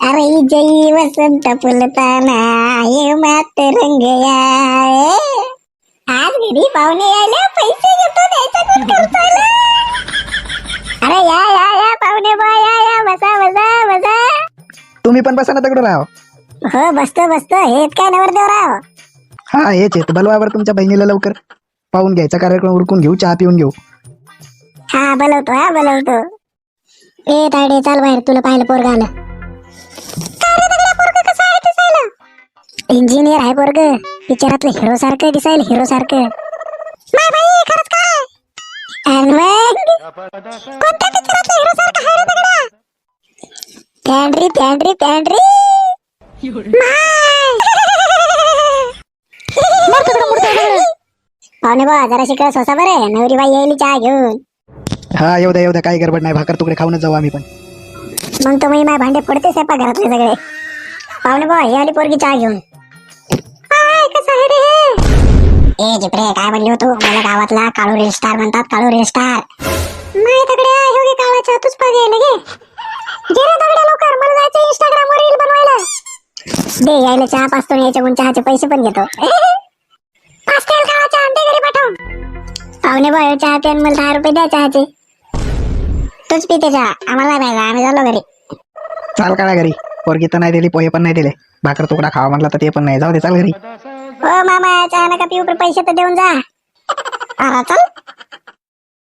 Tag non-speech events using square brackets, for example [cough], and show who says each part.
Speaker 1: अरे जई वसंत फुलताना ये मात रंग. आज घरी पाहुणे यायला पैसे घेतो द्यायचा कोण ठेवतोय अरे या या या पाहुणे बा या या बसा बसा बसा.
Speaker 2: तुम्ही पण बसा ना दगडूराव
Speaker 1: हो बसतो बसतो. हेच काय नवरदेव राव.
Speaker 2: हा हेच आहेत बलवावर तुमच्या बहिणीला लवकर पाहून घ्यायचा कार्यक्रम उरकून घेऊ चहा पिऊन घेऊ.
Speaker 1: हा बोलवतो हा बोलवतो. ए तायडे चाल बाहेर तुला पाहिलं पोरग आलं. इंजिनियर आहे पोरग. पिक्चरातलं हिरो सारखं दिसायला हिरो सारखं. पॅन्ड्री पॅन्ड्री पॅन्ड्री पाहुणे बा जरा शिकळ सोसा बरं. नवरी बाई येईल चहा घेऊन.
Speaker 2: हा येऊ द्या येऊ द्या काही गडबड नाही. भाकर तुकडे खाऊनच जाऊ आम्ही पण.
Speaker 1: मग तो मी माझे भांडे फोडते स्वयंपाक घरातले सगळे. पाहुणे बा हे आली पोरगी चहा घेऊन. ए जिपरे काय म्हणली होतो मला गावातला काळू रील स्टार म्हणतात काळू रील स्टार नाही तगड्या हे घे काळाच्या तूच पागे लगे. जे रे तगड्या लवकर मला जायचं इंस्टाग्राम वर रील बनवायला. दे यायला चहा पाचतो आणि याच्याकडून चहाचे पैसे पण घेतो. [laughs] पाच तेल काळाच्या अंडे घरी पाठव पाहुणे बा चहा ते मला दहा रुपये द्या चहाचे. तूच पिते चहा. आम्हाला नाही पाहिजे आम्ही झालो घरी.
Speaker 2: चाल काळा घरी. पोरगी तर नाही दिली पोहे पण नाही दिले. भाकर तुकडा खावा म्हणला तर ते पण नाही. जाऊ दे चाल घरी.
Speaker 1: हो मामा चहा नका पिऊ पण पैसे तर देऊन जा. चल.